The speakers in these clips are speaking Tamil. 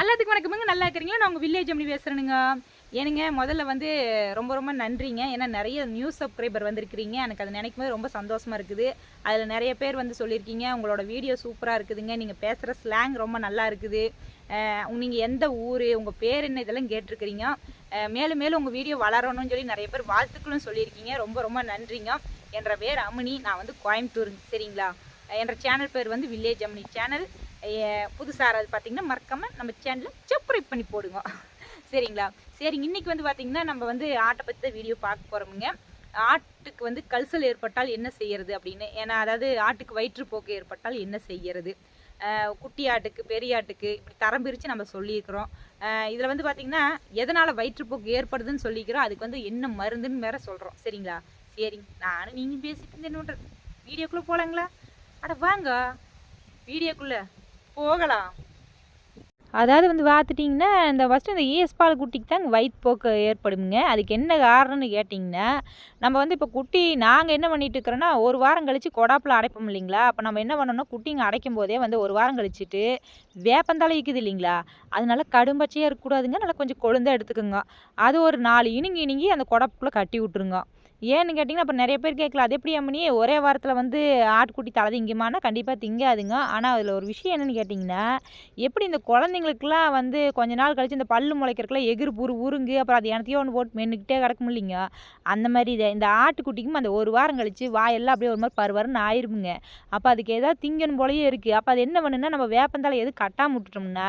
எல்லாத்துக்கும் வணக்கமுங்க. நல்லா இருக்கிறீங்களா? நான் உங்கள் வில்லேஜ் அப்படி பேசுகிறேனுங்க ஏனுங்க முதல்ல வந்து ரொம்ப ரொம்ப நன்றிங்க. ஏன்னா நிறைய நியூ சப்ஸ்கிரைபர் வந்திருக்கிறீங்க. எனக்கு அது நினைக்கும் போது ரொம்ப சந்தோஷமாக இருக்குது. அதில் நிறைய பேர் வந்து சொல்லியிருக்கீங்க உங்களோட வீடியோ சூப்பராக இருக்குதுங்க. நீங்கள் பேசுகிற ஸ்லாங் ரொம்ப நல்லா இருக்குது. நீங்கள் எந்த ஊர் உங்கள் பேர் என்ன இதெல்லாம் கேட்டிருக்கிறீங்க. மேலும் மேலும் உங்கள் வீடியோ வளரணும்னு சொல்லி நிறைய பேர் வாழ்த்துக்களும் சொல்லியிருக்கீங்க. ரொம்ப ரொம்ப நன்றிங்க. என்ற பேர் அமினி நான் வந்து கோயம்புத்தூர் சரிங்களா? என்ற சேனல் பேர் வந்து வில்லேஜ் அமினி சேனல் புதுசாக அது பார்த்தீங்கன்னா மறக்காமல் நம்ம சேனலில் சப்ஸ்கிரைப் பண்ணி போடுங்க. சரிங்களா? சரிங்க இன்னைக்கு வந்து பார்த்தீங்கன்னா நம்ம வந்து ஆட்டை பற்றி தான் வீடியோ பார்க்க போகிறோமுங்க ஆட்டுக்கு வந்து கல்சல் ஏற்பட்டால் என்ன செய்யறது அப்படின்னு? ஏன்னா அதாவது ஆட்டுக்கு வயிற்றுப்போக்கு ஏற்பட்டால் என்ன செய்யறது? குட்டி ஆட்டுக்கு பெரிய ஆட்டுக்கு இப்படி தரம் பிரித்து நம்ம சொல்லியிருக்கிறோம். இதில் வந்து பார்த்திங்கன்னா எதனால் வயிற்றுப்போக்கு ஏற்படுதுன்னு சொல்லிக்கிறோம். அதுக்கு வந்து என்ன மருந்துன்னு வேற சொல்கிறோம் சரிங்களா? சரிங்க நானும் நீங்கள் பேசிட்டு இருந்தேன்னு வீடியோக்குள்ளே போகலாங்களா அட வாங்க. வீடியோக்குள்ளே. போகலாம். அதாவது வந்து பார்த்துட்டிங்கன்னா இந்த ஃபஸ்ட்டு இந்த ஈஸ்பால் குட்டிக்கு தான் வயிற்றுப்போக்கு ஏற்படுங்க அதுக்கு என்ன காரணம்னு கேட்டிங்கன்னா நம்ம வந்து இப்போ குட்டி நாங்கள் என்ன பண்ணிட்டு இருக்கிறோன்னா ஒரு வாரம் கழித்து கொடாப்பில் அடைப்போம் இல்லைங்களா? அப்போ நம்ம என்ன பண்ணோம்னா குட்டிங்க அடைக்கும் போதே வந்து ஒரு வாரம் கழிச்சிட்டு வேப்பந்தலை இருக்குது இல்லைங்களா? அதனால கடும்பச்சையாக இருக்கக்கூடாதுங்க. நல்லா கொஞ்சம் கொழுந்தா எடுத்துக்கோங்க. அது ஒரு நாலு இனிங்கி இனிங்கி அந்த கொடப்புக்குள்ளே கட்டி விட்ருங்க ஏன்னு கேட்டிங்கன்னா அப்போ நிறைய பேர் கேட்கலாம் அது எப்படி அம்மனி ஒரே வாரத்தில் வந்து ஆட்டுக்குட்டி தலை திங்குமானா கண்டிப்பாக திங்காதுங்க. ஆனால் அதில் ஒரு விஷயம் என்னென்னு கேட்டிங்கன்னா எப்படி இந்த குழந்தைங்களுக்குலாம் வந்து கொஞ்ச நாள் கழித்து இந்த பல்லு முளைக்கிறக்குலாம் எகிர் புரு உருங்கு அப்புறம் அது எனத்தையோ ஒன்று போட்டு மென்னுக்கிட்டே கிடக்கும் இல்லைங்க? அந்த மாதிரி இதை இந்த ஆட்டுக்குட்டிக்கும் அந்த ஒரு வாரம் கழித்து வாயெல்லாம் அப்படியே ஒரு மாதிரி பருவருன்னு ஆயிருமுங்க. அப்போ அதுக்கு ஏதாவது திங்கணும் போலயே இருக்குது அப்போ அது என்ன பண்ணுன்னா நம்ம வேப்பந்தால எது கட்டாம விட்டுட்டோம்னா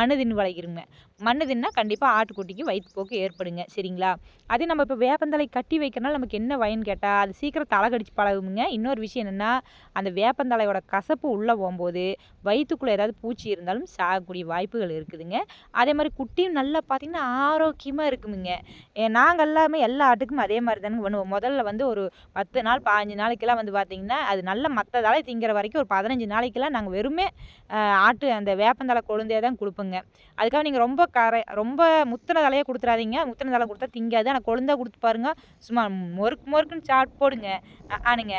மனு தின்னு வளைக்கிறோங்க மண்ணுதுன்னா கண்டிப்பாக ஆட்டுக்குட்டிக்கு வயிற்றுப்போக்கு ஏற்படுங்க. சரிங்களா? அதே நம்ம இப்போ வேப்பந்தலை கட்டி வைக்கிறனால நமக்கு என்ன வயன் கேட்டால் அது சீக்கிரம் தலை கடிச்சு பழகுமுங்க இன்னொரு விஷயம் என்னென்னா அந்த வேப்பந்தலையோட கசப்பு உள்ளே போகும்போது வயிற்றுக்குள்ளே ஏதாவது பூச்சி இருந்தாலும் சாகக்கூடிய வாய்ப்புகள் இருக்குதுங்க. அதே மாதிரி குட்டியும் நல்லா பார்த்திங்கன்னா ஆரோக்கியமாக இருக்குமுங்க. ஏ, நாங்கள் எல்லாமே எல்லா ஆட்டுக்கும் அதே மாதிரி தானே பண்ணுவோம். முதல்ல வந்து ஒரு பத்து நாள் பாஞ்சு நாளைக்கெல்லாம் வந்து பார்த்திங்கன்னா அது நல்ல மற்றதால திங்கிற வரைக்கும் ஒரு பதினஞ்சு நாளைக்கெல்லாம் நாங்கள் வெறுமே ஆட்டு அந்த வேப்பந்தலை கொழுந்தே தான் கொடுப்போங்க. அதுக்காக நீங்கள் ரொம்ப கரை ரொம்ப முத்தின தலையே கொடுத்துறாதீங்க. முத்தின தலை கொடுத்தா திங்காது. ஆனால் கொழுந்தா கொடுத்து பாருங்க. சும்மா மொறுக்கு மொறுக்குன்னு சாட் போடுங்க. ஆனுங்க.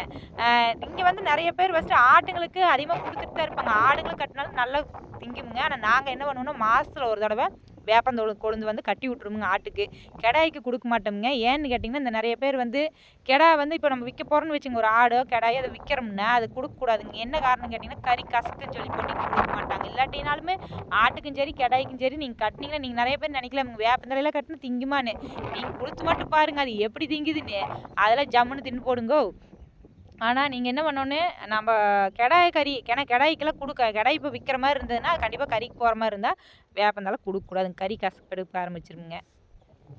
இங்கே வந்து நிறைய பேர் ஃபஸ்ட்டு ஆட்டுங்களுக்கு அதிகமாக கொடுத்துட்டு தான் இருப்பாங்க. ஆடுங்களுக்கு கட்டினாலும் நல்லா திங்குமுங்க ஆனால் நாங்கள் என்ன பண்ணுவோம்னா மாதத்தில் ஒரு தடவை வேப்பந்தோல் கொழுந்து வந்து கட்டி விட்ருமுங்க ஆட்டுக்கு. கெடாய்க்கு கொடுக்க மாட்டோமுங்க. ஏன்னு கேட்டிங்கன்னா இந்த நிறைய பேர் வந்து கெடா வந்து இப்போ நம்ம விற்க போகிறோன்னு வச்சுங்க ஒரு ஆடோ கெடாயோ அதை விற்கிறோம்னா அது கொடுக்கக்கூடாதுங்க என்ன காரணம் கேட்டிங்கன்னா கறி கசக்குன்னு சொல்லி போட்டு கொடுக்க மாட்டாங்க. இல்லாட்டினாலுமே ஆட்டுக்கும் சரி கெடாய்க்கும் சரி நீங்கள் கட்டினீங்கன்னா நீங்கள் நிறைய பேர் நினைக்கலாம் வேப்பந்தலையெல்லாம் கட்டினா திங்குமான்னு. நீங்கள் கொடுத்து மட்டும் பாருங்க அது எப்படி திங்குதுன்னு. அதெல்லாம் ஜம்முன்னு தின்னு போடுங்கோ. ஆனால் நீங்கள் என்ன பண்ணோன்னு நம்ம கிடாய் கறி ஏன்னா கிடாய்க்கெல்லாம் கொடுக்க கிடாய் இப்போ விற்கிற மாதிரி இருந்ததுன்னா கண்டிப்பாக கறிக்கு போகிற மாதிரி இருந்தால் வேப்பந்தாலும் கொடுக்கக்கூடாதுங்க கறி கசப்படுக்க ஆரம்பிச்சிருங்க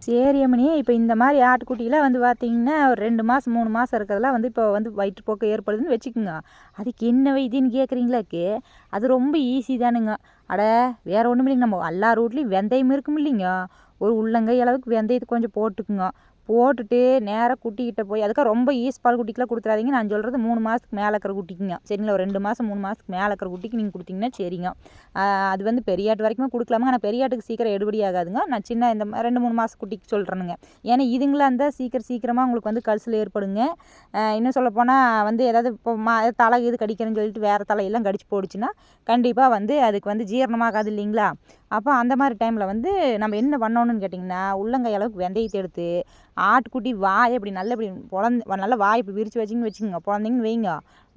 சரி அம்மனி இப்போ இந்த மாதிரி ஆட்டுக்குட்டியெலாம் வந்து பார்த்தீங்கன்னா ஒரு ரெண்டு மாதம் மூணு மாதம் இருக்கிறதெல்லாம் வந்து இப்போ வந்து வயிற்றுப்போக்கு ஏற்படுதுன்னு வச்சுக்கோங்க. அதுக்கு என்ன வைத்தியன்னு கேட்குறீங்களாக்கு அது ரொம்ப ஈஸி தானுங்க. அட வேறு ஒன்றும் இல்லைங்க நம்ம எல்லா ரூட்லேயும் வெந்தயம் இருக்கும் இல்லைங்க ஒரு உள்ளங்கை அளவுக்கு வெந்தயத்தை கொஞ்சம் போட்டுக்குங்க. போட்டுட்டு நேராக குட்டிக்கிட்ட போய் அதுக்காக ரொம்ப ஈஸ் பால் குட்டிக்கெலாம் கொடுத்துறாதீங்க. நான் சொல்கிறது மூணு மாதத்துக்கு மேலே இருக்கிற குட்டிக்குங்க. சரிங்களா? ஒரு ரெண்டு மாதம் மூணு மாதத்துக்கு மேலே இருக்கிற குட்டிக்கு நீங்கள் கொடுத்தீங்கன்னா சரிங்க. அது வந்து பெரியாட்டு வரைக்குமே கொடுக்கலாமா ஆனால் பெரியாட்டுக்கு சீக்கிரம் எடுபடி ஆகாதுங்க. நான் சின்ன இந்த ரெண்டு மூணு மாதம் குட்டிக்கு சொல்கிறேனுங்க ஏன்னா இதுங்களா இருந்தால் சீக்கிரம் சீக்கிரமாக உங்களுக்கு வந்து கல்சல் ஏற்படுங்க. இன்னும் சொல்லப்போனால் வந்து ஏதாவது இப்போ மா தலை இது கடிக்கிறேன்னு சொல்லிட்டு வேறு தலையெல்லாம் கடிச்சு போடுச்சுன்னா கண்டிப்பாக வந்து அதுக்கு வந்து ஜீரணமாகாது இல்லைங்களா? அப்போ அந்த மாதிரி டைமில் வந்து நம்ம என்ன பண்ணணுன்னு கேட்டிங்கன்னா உள்ளங்கை அளவுக்கு வெந்தயத்தை எடுத்து ஆட்டுக்குட்டி வாய் இப்படி நல்ல இப்படி பொழந்து நல்லா வாய் இப்படி விரித்து வச்சிங்கன்னு வச்சுக்கோங்க. பொழந்திங்கன்னு வைங்க.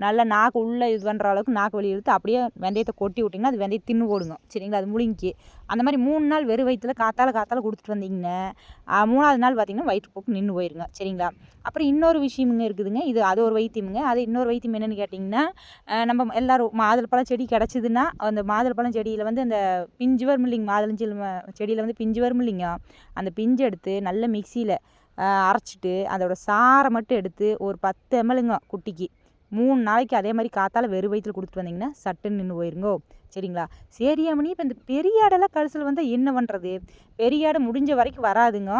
நல்லா நாக்கு உள்ளே இது பண்ணுற அளவுக்கு நாக்கு வலி இழுத்து அப்படியே வெந்தயத்தை கொட்டி விட்டிங்கன்னா அது வெந்தயம் தின்னு போடுங்க. சரிங்களா? அது முழுங்கி அந்த மாதிரி மூணு நாள் வெறும் வயிற்றுல காத்தால காத்தால கொடுத்துட்டு வந்தீங்கன்னா மூணாவது நாள் பார்த்தீங்கன்னா வயிற்றுப்போக்கு நின்று போயிருங்க. சரிங்களா? அப்புறம் இன்னொரு விஷயமுங்க இருக்குதுங்க. இது அது ஒரு வைத்தியமுங்க. அது இன்னொரு வைத்தியம் என்னென்னு கேட்டிங்கன்னா நம்ம எல்லாரும் மாதுளப்பழம் செடி கிடச்சிதுன்னா அந்த மாதுளப்பழம் செடியில் வந்து அந்த பிஞ்சு வரும் இல்லைங்க மாதுளஞ்செடி செடியில் வந்து பிஞ்சு வரும் இல்லைங்க அந்த பிஞ்சு எடுத்து நல்ல மிக்சியில் அரைச்சிட்டு அதோட சாரை மட்டும் எடுத்து ஒரு பத்து எம்எல்ங்க குட்டிக்கு. மூணு நாளைக்கு அதே மாதிரி காத்தால் வெறும் வயிற்றுல கொடுத்துட்டு வந்தீங்கன்னா சட்டுன்னு நின்று போயிருங்கோ. சரிங்களா? சரியாமணி இப்போ இந்த பெரிய ஆடெல்லாம் கழிச்சல் வந்தால் என்ன பண்ணுறது பெரியாடு முடிஞ்ச வரைக்கும் வராதுங்க.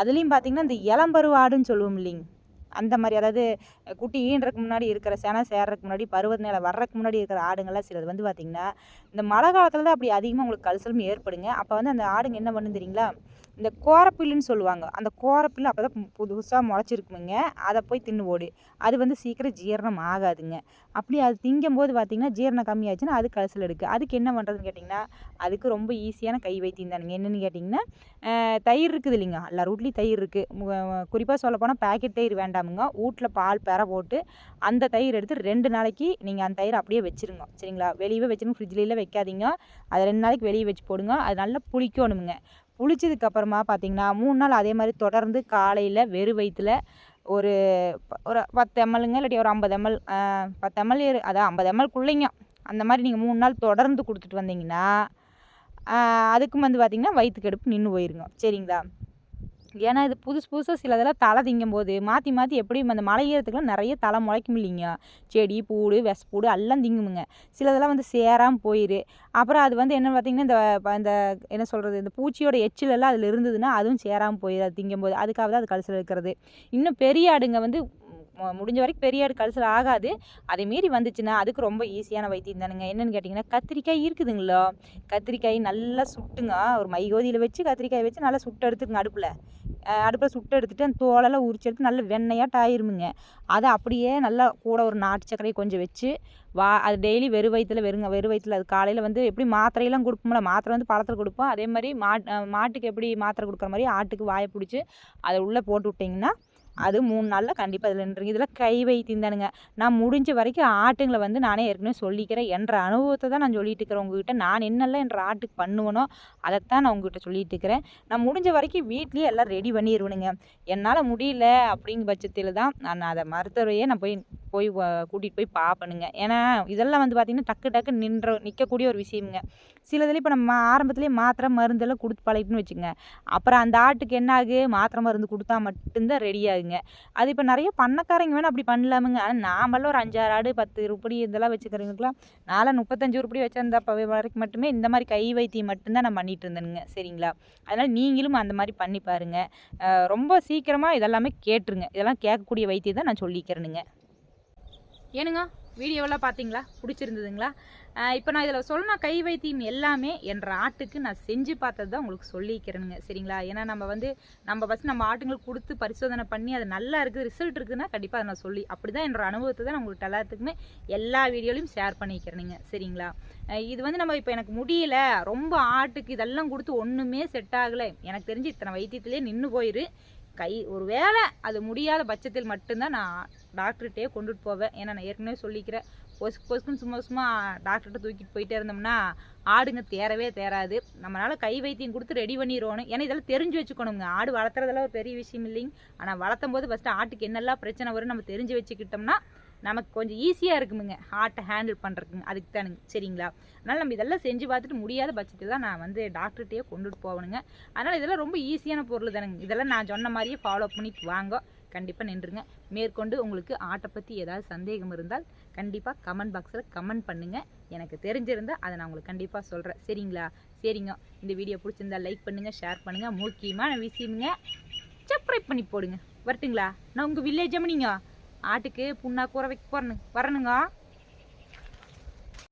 அதுலேயும் பார்த்தீங்கன்னா இந்த இளம்பருவாடுன்னு சொல்லுவோம் இல்லைங்க. அந்த மாதிரி அதாவது குட்டி ஈன்றதுக்கு முன்னாடி இருக்கிற செனை சேர்றதுக்கு முன்னாடி பருவத நிலை வர்றதுக்கு முன்னாடி இருக்கிற ஆடுங்கள்லாம் சிலது வந்து பார்த்திங்கன்னா இந்த மழை காலத்தில் தான் அப்படி அதிகமாக உங்களுக்கு கல்சலும் ஏற்படுங்க. அப்போ வந்து அந்த ஆடுங்க என்ன பண்ணும் தெரியுங்களா? இந்த கோரப்பில்லுன்னு சொல்லுவாங்க. அந்த கோரப்பில்லு அப்போ தான் புதுசாக முளைச்சிருக்குமுங்க. அதை போய் தின்னு ஓடு. அது வந்து சீக்கிரம் ஜீரணம் ஆகாதுங்க. அப்படி அது திங்கும்போது பார்த்திங்கன்னா ஜீரணம் கம்மியாச்சுன்னா அது கலசல் எடுக்கு. அதுக்கு என்ன பண்ணுறதுன்னு கேட்டிங்கன்னா அதுக்கு ரொம்ப ஈஸியான கை வைத்தியம் தானுங்க. என்னென்னு கேட்டிங்கன்னா தயிர் இருக்குது இல்லைங்க. எல்லா ரூட்லேயும் தயிர் இருக்குது குறிப்பாக சொல்லப்போனால் பேக்கெட் தயிர் வேண்டாமுங்க வீட்டில் பால் பெற போட்டு அந்த தயிர் எடுத்து ரெண்டு நாளைக்கு நீங்கள் அந்த தயிர் அப்படியே வச்சிருங்க. சரிங்களா? வெளியே வச்சிருங்க. ஃப்ரிட்ஜ்லேயே வைக்காதீங்க. அது ரெண்டு நாளைக்கு வெளியே வச்சு போடுங்க. அது நல்லா புளிக்கணுமுங்க. புளிச்சதுக்கப்புறமா பார்த்தீங்கன்னா மூணு நாள் அதே மாதிரி தொடர்ந்து காலையில் வெறும் வயிற்றுல ஒரு ஒரு பத்து எம்எல்ங்க இல்லாட்டி ஒரு ஐம்பது எம்எல் பத்து எம்எல் அதான் ஐம்பது எம்எல்குள்ளைங்க. அந்த மாதிரி நீங்கள் மூணு நாள் தொடர்ந்து கொடுத்துட்டு வந்தீங்கன்னா அதுக்கும் வந்து பார்த்திங்கன்னா வயிற்றுக்கெடுப்பு நின்று போயிருங்க. சரிங்களா? ஏன்னா இது புதுசு புதுசாக சில இதெல்லாம் தலை திங்கும்போது மாற்றி மாற்றி எப்படியும் அந்த மலை ஏறத்துக்குலாம் நிறைய தலை முளைக்கும் இல்லைங்க. செடி பூடு வெசப்பூடு எல்லாம் திங்குமுங்க. சிலதெல்லாம் வந்து சேராமல் போயிரு. அப்புறம் அது வந்து என்ன பார்த்திங்கன்னா இந்த இந்த என்ன சொல்கிறது இந்த பூச்சியோட எச்சிலெல்லாம் அதில் இருந்ததுன்னா அதுவும் சேராமல் போயிரு. அது திங்கும்போது அதுக்காக தான் அது கழிச்சல் இருக்கிறது இன்னும் பெரிய ஆடுங்க வந்து முடிஞ்ச வரைக்கும் பெரிய ஆடு கழிச்சல் ஆகாது. அதே மீறி வந்துச்சுன்னா அதுக்கு ரொம்ப ஈஸியான வைத்தியம் தானுங்க. என்னென்னு கேட்டிங்கன்னா கத்திரிக்காய் இருக்குதுங்களோ? கத்திரிக்காய் நல்லா சுட்டுங்க. ஒரு மைகோதியில் வச்சு கத்திரிக்காய் வச்சு நல்லா சுட்டு எடுத்துக்கங்க அடுப்பில். அடுப்பில் சுட்டு எடுத்துட்டு அந்த தோலெல்லாம் உரிச்சு எடுத்து நல்லா வெண்ணையாக டாயிருமுங்க அதை அப்படியே நல்லா கூட ஒரு நாட்டு சர்க்கரையை கொஞ்சம் வச்சு வா அது டெய்லி வெறும் வயிற்றுல வெறுங்க. வெறும் வயிற்றுல அது காலையில் வந்து எப்படி மாத்திரையெல்லாம் கொடுப்போம்ல மாத்திரை வந்து பழத்தில் கொடுப்போம். அதே மாதிரி மாட் மாட்டுக்கு எப்படி மாத்திரை கொடுக்குற மாதிரி ஆட்டுக்கு வாயை பிடிச்சி அதை உள்ளே போட்டு விட்டிங்கன்னா அது மூணு நாளில் கண்டிப்பாக இதில் நின்றுங்க இதெல்லாம் கை வைத்திருந்தானுங்க நான் முடிஞ்ச வரைக்கும் ஆட்டுங்களை வந்து நானே ஏற்கனவே சொல்லிக்கிறேன். என்ற அனுபவத்தை தான் நான் சொல்லிட்டு இருக்கிறேன் உங்ககிட்ட. நான் என்னெல்லாம் என்ற ஆட்டுக்கு பண்ணுவேனோ அதைத்தான் நான் உங்ககிட்ட சொல்லிட்டு இருக்கிறேன். நான் முடிஞ்ச வரைக்கும் வீட்லேயே எல்லாம் ரெடி பண்ணிடுவேனுங்க என்னால் முடியல அப்படிங்கிற பட்சத்தில் தான் நான் அதை மருத்துவரையே நான் போய் போய் கூட்டிகிட்டு போய் பார்ப்பேனுங்க ஏன்னா இதெல்லாம் வந்து பார்த்திங்கன்னா டக்கு டக்கு நின்ற நிற்கக்கூடிய ஒரு விஷயமுங்க. சிலதுலேயும் இப்போ நம்ம ஆரம்பத்துலேயே மாத்திரை மருந்தெல்லாம் கொடுத்து பழகிட்டுன்னு வச்சுங்க அப்புறம் அந்த ஆட்டுக்கு என்ன ஆகு? மாத்திரை மருந்து கொடுத்தா மட்டும்தான் ரெடி ஆகுங்க. அது இப்போ நிறைய பண்ணக்காரங்க வேணால் அப்படி பண்ணலாமுங்க. ஆனால் நாமெல்லாம் ஒரு அஞ்சாறு ஆடு பத்து உருப்படி இதெல்லாம் வச்சுக்கிறவங்களுக்குலாம் நாலு முப்பத்தஞ்சு உருப்படி வச்சிருந்தப்ப வரைக்கும் மட்டுமே இந்த மாதிரி கை வைத்தியம் மட்டும்தான் நான் பண்ணிட்டு இருந்தேனுங்க. சரிங்களா? அதனால் நீங்களும் அந்த மாதிரி பண்ணி பாருங்கள் ரொம்ப சீக்கிரமாக இதெல்லாமே கேட்டுருங்க. இதெல்லாம் கேட்கக்கூடிய வைத்தியம் தான் நான் சொல்லிக்கிறேனுங்க. ஏனுங்க வீடியோவெல்லாம் பார்த்தீங்களா? பிடிச்சிருந்ததுங்களா? இப்போ நான் இதில் சொன்ன கை வைத்தியம் எல்லாமே என்ற ஆட்டுக்கு நான் செஞ்சு பார்த்தது தான் உங்களுக்கு சொல்லிக்கிறேனுங்க சரிங்களா? ஏன்னா நம்ம வந்து நம்ம ஃபஸ்ட் நம்ம ஆட்டுங்களுக்கு கொடுத்து பரிசோதனை பண்ணி அது நல்லா இருக்குது ரிசல்ட் இருக்குதுன்னா கண்டிப்பாக அதை நான் சொல்லி அப்படி தான் என்ற அனுபவத்தை தான் நான் உங்களுக்கு எல்லாத்துக்குமே எல்லா வீடியோலையும் ஷேர் பண்ணிக்கிறேனுங்க சரிங்களா? இது வந்து நம்ம இப்போ எனக்கு முடியல ரொம்ப ஆட்டுக்கு இதெல்லாம் கொடுத்து ஒன்றுமே செட் ஆகலை. எனக்கு தெரிஞ்சு இத்தனை வைத்தியத்திலே நின்று போயிரு. கை ஒரு வேளை அது முடியாத பட்சத்தில் மட்டும்தான் நான் டாக்டர்கிட்டே கொண்டுட்டு போவேன். ஏன்னா நான் ஏற்கனவே சொல்லிக்கிறேன் பொசுக்கு பொசுக்குன்னு சும்மா சும்மா டாக்டர்கிட்ட தூக்கிட்டு போயிட்டே இருந்தோம்னா ஆடுங்க தேரவே தேராது. நம்மளால் கை வைத்தியம் கொடுத்து ரெடி பண்ணிடுவோணும் ஏன்னா இதெல்லாம் தெரிஞ்சு வச்சுக்கணுங்க. ஆடு வளர்த்துறதெல்லாம் ஒரு பெரிய விஷயம் இல்லைங்க. ஆனால் வளர்த்தும் போது ஃபஸ்ட்டு ஆட்டுக்கு என்னெல்லாம் பிரச்சனை வரும் நம்ம தெரிஞ்சு வச்சுக்கிட்டோம்னா நமக்கு கொஞ்சம் ஈஸியாக இருக்குமுங்க. ஹார்ட்டை ஹேண்டில் பண்ணுறதுக்குங்க அதுக்கு தானுங்க. சரிங்களா? அதனால் நம்ம இதெல்லாம் செஞ்சு பார்த்துட்டு முடியாத பட்சத்தில் தான் நான் வந்து டாக்டர்கிட்டயே கொண்டுட்டு போகணுங்க அதனால் இதெல்லாம் ரொம்ப ஈஸியான பொருள் தானுங்க. இதெல்லாம் நான் சொன்ன மாதிரியே ஃபாலோ பண்ணிட்டு வாங்க. கண்டிப்பாக நின்றுங்க மேற்கொண்டு உங்களுக்கு ஆட்டை பற்றி ஏதாவது சந்தேகம் இருந்தால் கண்டிப்பாக கமெண்ட் பாக்ஸில் கமெண்ட் பண்ணுங்கள் எனக்கு தெரிஞ்சிருந்தால் அதை நான் உங்களுக்கு கண்டிப்பாக சொல்கிறேன் சரிங்களா? சரிங்க. இந்த வீடியோ பிடிச்சிருந்தா லைக் பண்ணுங்கள் ஷேர் பண்ணுங்கள் முக்கியமான விஷயமுங்க சப்ஸ்கிரைப் பண்ணி போடுங்க. வரட்டுங்களா? நான் உங்கள் வில்லேஜ் அம்மனிங்க ஆட்டுக்கு புண்ணாக்கு உர வைக்க போறேன்னு வரணுங்க.